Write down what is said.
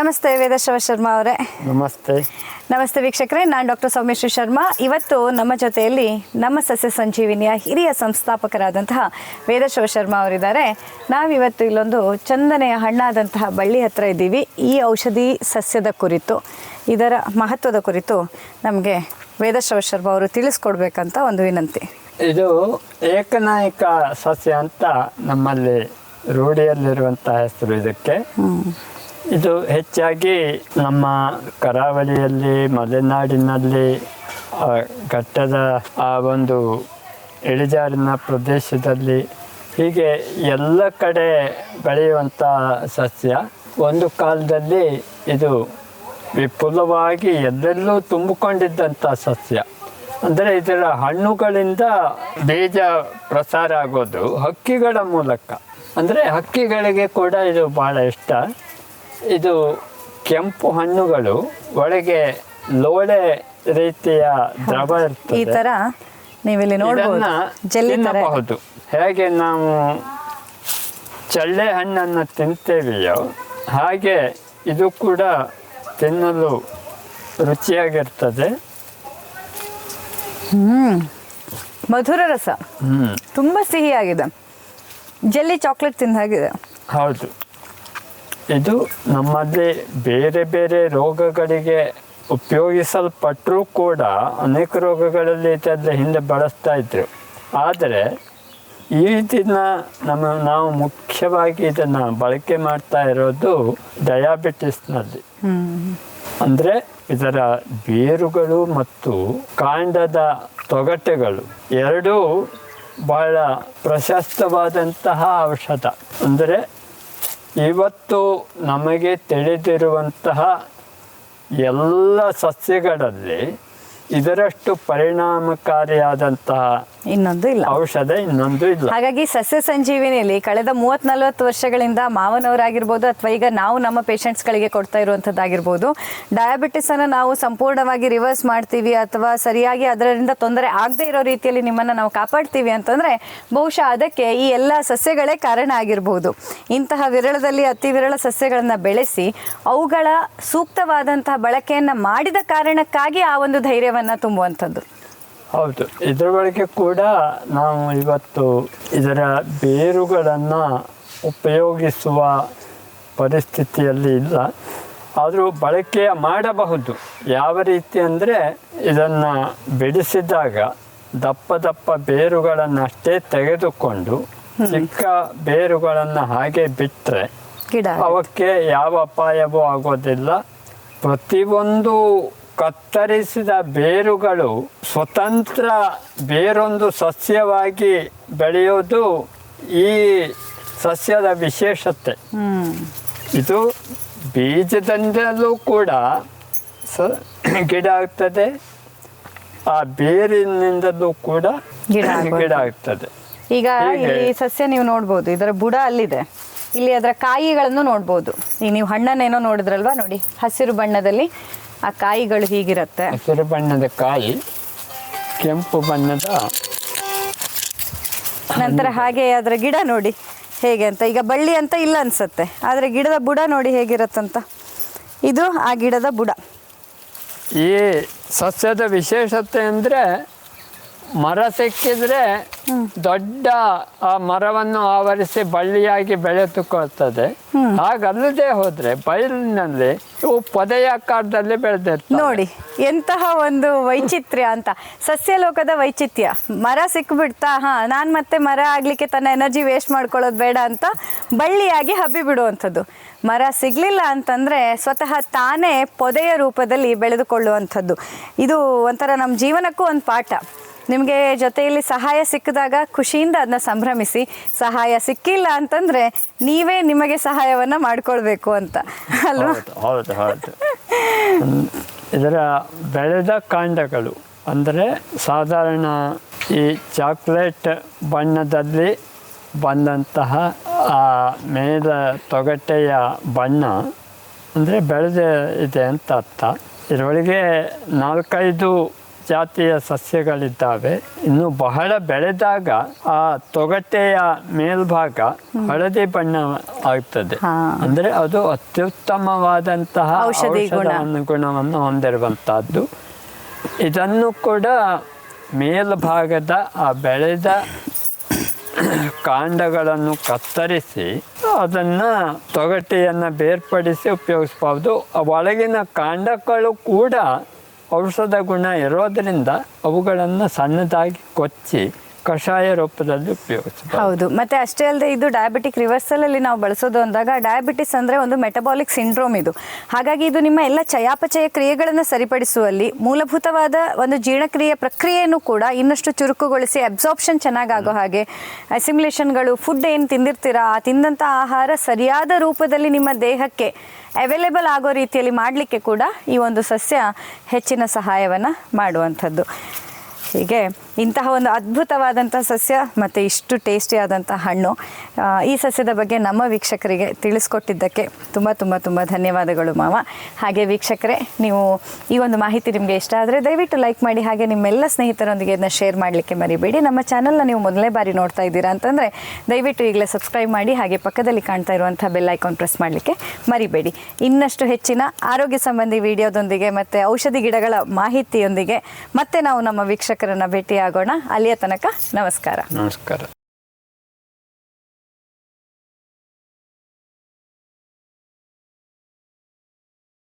ನಮಸ್ತೆ ವೇದಶವ ಶರ್ಮಾ ಅವರೇ. ನಮಸ್ತೆ. ನಮಸ್ತೆ ವೀಕ್ಷಕರೇ ನಾನು ಡಾಕ್ಟರ್ ಸೌಮ್ಯಶ್ರೀ ಶರ್ಮಾ. ಇವತ್ತು ನಮ್ಮ ಜೊತೆಯಲ್ಲಿ ನಮ್ಮ ಸಸ್ಯ ಸಂಜೀವಿನಿಯ ಹಿರಿಯ ಸಂಸ್ಥಾಪಕರಾದಂತಹ ವೇದಶವ ಶರ್ಮಾ ಅವರಿದ್ದಾರೆ. ನಾವಿವತ್ತು ಇಲ್ಲೊಂದು ಚಂದನೆಯ ಹಣ್ಣಾದಂತಹ ಬಳ್ಳಿ ಹತ್ರ ಇದ್ದೀವಿ. ಈ ಔಷಧಿ ಸಸ್ಯದ ಕುರಿತು ಇದರ ಮಹತ್ವದ ಕುರಿತು ನಮಗೆ ವೇದಶವ ಶರ್ಮಾ ಅವರು ತಿಳಿಸ್ಕೊಡ್ಬೇಕಂತ ಒಂದು ವಿನಂತಿ. ಇದು ಏಕನಾಯಕ ಸಸ್ಯ ಅಂತ ನಮ್ಮಲ್ಲಿ ರೂಢಿಯಲ್ಲಿರುವಂತಹ ಹೆಸರು ಇದಕ್ಕೆ. ಇದು ಹೆಚ್ಚಾಗಿ ನಮ್ಮ ಕರಾವಳಿಯಲ್ಲಿ, ಮಲೆನಾಡಿನಲ್ಲಿ ಘಟ್ಟದ ಆ ಒಂದು ಇಳಿಜಾರಿನ ಪ್ರದೇಶದಲ್ಲಿ ಹೀಗೆ ಎಲ್ಲ ಕಡೆ ಬೆಳೆಯುವಂಥ ಸಸ್ಯ. ಒಂದು ಕಾಲದಲ್ಲಿ ಇದು ವಿಪುಲವಾಗಿ ಎಲ್ಲೆಲ್ಲೂ ತುಂಬಿಕೊಂಡಿದ್ದಂಥ ಸಸ್ಯ. ಅಂದರೆ ಇದರ ಹಣ್ಣುಗಳಿಂದ ಬೀಜ ಪ್ರಸಾರ ಆಗೋದು ಹಕ್ಕಿಗಳ ಮೂಲಕ. ಅಂದರೆ ಹಕ್ಕಿಗಳಿಗೆ ಕೂಡ ಇದು ಭಾಳ ಇಷ್ಟ. ಇದು ಕೆಂಪು ಹಣ್ಣುಗಳು ಒಳಗೆ ಲೋಳೆ ರೀತಿಯ ದ್ರವ ಈ ತರ ನೀವಿಲ್ಲಿ ನೋಡಬಹುದು ಹೇಗೆ ನಾವು ಚಳ್ಳೆ ಹಣ್ಣನ್ನು ತಿಂತೇವೆಯೋ ಹಾಗೆ ಇದು ಕೂಡ ತಿನ್ನಲು ರುಚಿಯಾಗಿರ್ತದೆ. ಹ್ಮ್. ಮಧುರ ರಸ. ಹ್ಮ್. ತುಂಬಾ ಸಿಹಿಯಾಗಿದೆ. ಜೆಲ್ಲಿ ಚಾಕ್ಲೇಟ್ ತಿಂದ ಹಾಗಿದೆ ಹೌದು. ಇದು ನಮ್ಮಲ್ಲಿ ಬೇರೆ ಬೇರೆ ರೋಗಗಳಿಗೆ ಉಪಯೋಗಿಸಲ್ಪಟ್ಟರೂ ಕೂಡ ಅನೇಕ ರೋಗಗಳಲ್ಲಿ ಇದೆಲ್ಲ ಹಿಂದೆ ಬಳಸ್ತಾ ಇದ್ರು. ಆದರೆ ಈ ದಿನ ನಮ್ಮ, ನಾವು ಮುಖ್ಯವಾಗಿ ಇದನ್ನು ಬಳಕೆ ಮಾಡ್ತಾ ಇರೋದು ಡಯಾಬಿಟಿಸ್ನಲ್ಲಿ. ಅಂದರೆ ಇದರ ಬೇರುಗಳು ಮತ್ತು ಕಾಂಡದ ತೊಗಟೆಗಳು ಎರಡೂ ಬಹಳ ಪ್ರಶಸ್ತವಾದಂತಹ ಔಷಧ. ಅಂದರೆ ಇವತ್ತು ನಮಗೆ ತಿಳಿದಿರುವಂತಹ ಎಲ್ಲ ಸಸ್ಯಗಳಲ್ಲಿ ಇದರಷ್ಟು ಪರಿಣಾಮಕಾರಿಯಾದಂತಹ ಇನ್ನೊಂದು ಇಲ್ಲ. ಔಷಧ ಇನ್ನೊಂದು ಇಲ್ಲ. ಹಾಗಾಗಿ ಸಸ್ಯ ಸಂಜೀವಿನಿಯಲ್ಲಿ ಕಳೆದ ಮೂವತ್ ನಲ್ವತ್ತು ವರ್ಷಗಳಿಂದ ಮಾವನವರಾಗಿರ್ಬೋದು ಅಥವಾ ಈಗ ನಾವು ನಮ್ಮ ಪೇಷಂಟ್ಸ್ಗಳಿಗೆ ಕೊಡ್ತಾ ಇರುವಂತದ್ದಾಗಿರ್ಬೋದು ಡಯಾಬಿಟಿಸ್ ಅನ್ನ ನಾವು ಸಂಪೂರ್ಣವಾಗಿ ರಿವರ್ಸ್ ಮಾಡ್ತೀವಿ ಅಥವಾ ಸರಿಯಾಗಿ ಅದರಿಂದ ತೊಂದರೆ ಆಗದೆ ಇರೋ ರೀತಿಯಲ್ಲಿ ನಿಮ್ಮನ್ನ ನಾವು ಕಾಪಾಡ್ತೀವಿ ಅಂತಂದ್ರೆ ಬಹುಶಃ ಅದಕ್ಕೆ ಈ ಎಲ್ಲ ಸಸ್ಯಗಳೇ ಕಾರಣ ಆಗಿರ್ಬೋದು. ಇಂತಹ ವಿರಳದಲ್ಲಿ ಅತಿ ವಿರಳ ಸಸ್ಯಗಳನ್ನ ಬೆಳೆಸಿ ಅವುಗಳ ಸೂಕ್ತವಾದಂತಹ ಬಳಕೆಯನ್ನ ಮಾಡಿದ ಕಾರಣಕ್ಕಾಗಿ ಆ ಒಂದು ಧೈರ್ಯವನ್ನ ತುಂಬುವಂಥದ್ದು. ಹೌದು. ಇದರ ಒಳಗೆ ಕೂಡ ನಾವು ಇವತ್ತು ಇದರ ಬೇರುಗಳನ್ನು ಉಪಯೋಗಿಸುವ ಪರಿಸ್ಥಿತಿಯಲ್ಲಿ ಇಲ್ಲ. ಆದರೂ ಬಳಕೆ ಮಾಡಬಹುದು. ಯಾವ ರೀತಿ ಅಂದರೆ ಇದನ್ನು ಬಿಡಿಸಿದಾಗ ದಪ್ಪ ದಪ್ಪ ಬೇರುಗಳನ್ನು ಅಷ್ಟೇ ತೆಗೆದುಕೊಂಡು ಚಿಕ್ಕ ಬೇರುಗಳನ್ನು ಹಾಗೆ ಬಿಟ್ಟರೆ ಅವಕ್ಕೆ ಯಾವ ಅಪಾಯವೂ ಆಗೋದಿಲ್ಲ. ಪ್ರತಿಯೊಂದು ಕತ್ತರಿಸಿದ ಬೇರುಗಳು ಸ್ವತಂತ್ರ ಬೇರೊಂದು ಸಸ್ಯವಾಗಿ ಬೆಳೆಯೋದು ಈ ಸಸ್ಯದ ವಿಶೇಷತೆ. ಇದು ಬೀಜದಿಂದಲೂ ಕೂಡ ಸ ಗಿಡ ಆಗ್ತದೆ. ಆ ಬೇರಿನಿಂದಲೂ ಕೂಡ ಗಿಡ ಆಗ್ತದೆ. ಈಗ. ಈ ಸಸ್ಯ ನೀವು ನೋಡ್ಬೋದು ಇದರ ಬುಡ ಅಲ್ಲಿದೆ. ಇಲ್ಲಿ ಅದರ ಕಾಯಿಗಳನ್ನು ನೋಡ್ಬೋದು. ಈಗ ನೀವು ಹಣ್ಣನ್ನೇನೋ ನೋಡಿದ್ರಲ್ವಾ ನೋಡಿ ಹಸಿರು ಬಣ್ಣದಲ್ಲಿ ಆ ಕಾಯಿಗಳು ಹೀಗಿರುತ್ತೆ. ಹಸಿರು ಬಣ್ಣದ ಕಾಯಿ. ಕೆಂಪು ಬಣ್ಣದ ನಂತರ ಹಾಗೆ ಅದರ ಗಿಡ ನೋಡಿ ಹೇಗೆ ಅಂತ. ಈಗ ಬಳ್ಳಿ ಅಂತ ಇಲ್ಲ ಅನ್ಸುತ್ತೆ ಆದರೆ ಗಿಡದ ಬುಡ ನೋಡಿ ಹೇಗಿರತ್ತಂತ. ಇದು ಆ ಗಿಡದ ಬುಡ. ಈ ಸಸ್ಯದ ವಿಶೇಷತೆ ಅಂದರೆ ಮರ ಸಿಕ್ಕಿದ್ರೆ ದೊಡ್ಡ ಆ ಮರವನ್ನು ಆವರಿಸಿ ಬಳ್ಳಿಯಾಗಿ ಬೆಳೆದುಕೊಳ್ತದೆ. ಹಾಗಲ್ಲದೆ ಹೋದ್ರೆ ಬಯಲಿನಲ್ಲಿ ಇವು ಪೊದೆಯಾಕಾರದಲ್ಲಿ ಬೆಳೆದಿರ್ತವೆ. ನೋಡಿ ಎಂತಹ ಒಂದು ವೈಚಿತ್ರ್ಯ ಅಂತ. ಸಸ್ಯಲೋಕದ ವೈಚಿತ್ರ್ಯ. ಮರ ಸಿಕ್ಬಿಡ್ತಾ ಹಾ ನಾನು ಮತ್ತೆ ಮರ ಆಗ್ಲಿಕ್ಕೆ ತನ್ನ ಎನರ್ಜಿ ವೇಸ್ಟ್ ಮಾಡ್ಕೊಳ್ಳೋದು ಬೇಡ ಅಂತ ಬಳ್ಳಿಯಾಗಿ ಹಬ್ಬಿ ಬಿಡುವಂಥದ್ದು. ಮರ ಸಿಗ್ಲಿಲ್ಲ ಅಂತಂದ್ರೆ ಸ್ವತಃ ತಾನೇ ಪೊದೆಯ ರೂಪದಲ್ಲಿ ಬೆಳೆದುಕೊಳ್ಳುವಂಥದ್ದು. ಇದು ಒಂಥರ ನಮ್ಮ ಜೀವನಕ್ಕೂ ಒಂದು ಪಾಠ. ನಿಮಗೆ ಜೊತೆಯಲ್ಲಿ ಸಹಾಯ ಸಿಕ್ಕಿದಾಗ ಖುಷಿಯಿಂದ ಅದನ್ನ ಸಂಭ್ರಮಿಸಿ ಸಹಾಯ ಸಿಕ್ಕಿಲ್ಲ ಅಂತಂದ್ರೆ ನೀವೇ ನಿಮಗೆ ಸಹಾಯವನ್ನ ಮಾಡ್ಕೊಳ್ಬೇಕು ಅಂತ. ಅಲ್ವಾ? ಹೌದು ಇದರ ಬೆಳೆದ ಕಾಂಡಗಳು ಅಂದರೆ ಸಾಧಾರಣ ಈ ಚಾಕ್ಲೇಟ್ ಬಣ್ಣದಲ್ಲಿ ಬಂದಂತಹ, ಆ, ಮೇದ ತೊಗಟೆಯ ಬಣ್ಣ ಅಂದರೆ ಬೆಳೆದ ಇದೆ ಅಂತ ಅರ್ಥ. ಇದರೊಳಗೆ ನಾಲ್ಕೈದು ಜಾತಿಯ ಸಸ್ಯಗಳಿದ್ದಾವೆ. ಇನ್ನು ಬಹಳ ಬೆಳೆದಾಗ ಆ ತೊಗಟೆಯ ಮೇಲ್ಭಾಗ ಹಳದಿ ಬಣ್ಣ ಆಗ್ತದೆ. ಅಂದ್ರೆ ಅದು ಅತ್ಯುತ್ತಮವಾದಂತಹ ಔಷಧಿ ಗುಣ. ಔಷಧ ಗುಣವನ್ನು ಹೊಂದಿರುವಂತಹದ್ದು ಇದನ್ನು ಕೂಡ ಮೇಲ್ಭಾಗದ ಆ ಬೆಳೆದ ಕಾಂಡಗಳನ್ನು ಕತ್ತರಿಸಿ ಅದನ್ನ ತೊಗಟೆಯನ್ನ ಬೇರ್ಪಡಿಸಿ ಉಪಯೋಗಿಸಬಹುದು ಆ ಒಳಗಿನ ಕಾಂಡಗಳು ಕೂಡ ಔಷಧ ಗುಣ ಇರೋದರಿಂದ ಅವುಗಳನ್ನು ಸಣ್ಣದಾಗಿ ಕೊಚ್ಚಿ ಕಷಾಯ ರೂಪದಲ್ಲಿ ಉಪಯೋಗಿಸ್ತೀವಿ ಹೌದು. ಮತ್ತೆ ಅಷ್ಟೇ ಅಲ್ಲದೆ ಇದು ಡಯಾಬಿಟಿಕ್ ರಿವರ್ಸಲ್ ಅಲ್ಲಿ ನಾವು ಬಳಸೋದು ಅಂದಾಗ ಡಯಾಬಿಟಿಸ್ ಅಂದ್ರೆ ಒಂದು ಮೆಟಬಾಲಿಕ್ ಸಿಂಡ್ರೋಮ್ ಇದು. ಹಾಗಾಗಿ ಇದು ನಿಮ್ಮ ಎಲ್ಲ ಚಯಾಪಚಯ ಕ್ರಿಯೆಗಳನ್ನು ಸರಿಪಡಿಸುವಲ್ಲಿ ಮೂಲಭೂತವಾದ ಒಂದು ಜೀರ್ಣಕ್ರಿಯೆ ಪ್ರಕ್ರಿಯೆಯನ್ನು ಕೂಡ ಇನ್ನಷ್ಟು ಚುರುಕುಗೊಳಿಸಿ ಅಬ್ಸಾರ್ಪ್ಷನ್ ಚೆನ್ನಾಗಾಗೋ ಹಾಗೆ ಅಸಿಮ್ಯುಲೇಷನ್ಗಳು ಫುಡ್ ಏನು ತಿಂದಿರ್ತೀರಾ, ಆ ತಿಂದಂಥ ಆಹಾರ ಸರಿಯಾದ ರೂಪದಲ್ಲಿ ನಿಮ್ಮ ದೇಹಕ್ಕೆ ಅವೈಲೇಬಲ್ ಆಗೋ ರೀತಿಯಲ್ಲಿ ಮಾಡಲಿಕ್ಕೆ ಕೂಡ ಈ ಒಂದು ಸಸ್ಯ ಹೆಚ್ಚಿನ ಸಹಾಯವನ್ನು ಮಾಡುವಂಥದ್ದು. ಹೀಗೆ ಇಂತಹ ಒಂದು ಅದ್ಭುತವಾದಂಥ ಸಸ್ಯ ಮತ್ತು ಇಷ್ಟು ಟೇಸ್ಟಿಯಾದಂಥ ಹಣ್ಣು. ಈ ಸಸ್ಯದ ಬಗ್ಗೆ ನಮ್ಮ ವೀಕ್ಷಕರಿಗೆ ತಿಳಿಸ್ಕೊಟ್ಟಿದ್ದಕ್ಕೆ ತುಂಬ ತುಂಬ ತುಂಬ ಧನ್ಯವಾದಗಳು ಮಾವ. ಹಾಗೆ ವೀಕ್ಷಕರೇ, ನೀವು ಈ ಒಂದು ಮಾಹಿತಿ ನಿಮಗೆ ಇಷ್ಟ ಆದರೆ ದಯವಿಟ್ಟು ಲೈಕ್ ಮಾಡಿ ಹಾಗೆ ನಿಮ್ಮೆಲ್ಲ ಸ್ನೇಹಿತರೊಂದಿಗೆ ಇದನ್ನ ಶೇರ್ ಮಾಡಲಿಕ್ಕೆ ಮರಿಬೇಡಿ. ನಮ್ಮ ಚಾನಲ್ನ ನೀವು ಮೊದಲೇ ಬಾರಿ ನೋಡ್ತಾ ಇದ್ದೀರಾ ಅಂತಂದರೆ ದಯವಿಟ್ಟು ಈಗಲೇ ಸಬ್ಸ್ಕ್ರೈಬ್ ಮಾಡಿ ಹಾಗೆ ಪಕ್ಕದಲ್ಲಿ ಕಾಣ್ತಾ ಇರುವಂಥ ಬೆಲ್ ಐಕಾನ್ ಪ್ರೆಸ್ ಮಾಡಲಿಕ್ಕೆ ಮರಿಬೇಡಿ. ಇನ್ನಷ್ಟು ಹೆಚ್ಚಿನ ಆರೋಗ್ಯ ಸಂಬಂಧಿ ವಿಡಿಯೋದೊಂದಿಗೆ ಮತ್ತು ಔಷಧಿ ಗಿಡಗಳ ಮಾಹಿತಿಯೊಂದಿಗೆ ಮತ್ತೆ ನಾವು ನಮ್ಮ ವೀಕ್ಷಕರನ್ನು ಭೇಟಿಯಾಗೋಣ ಅಲ್ಲಿಯ ತನಕ ನಮಸ್ಕಾರ. ನಮಸ್ಕಾರ.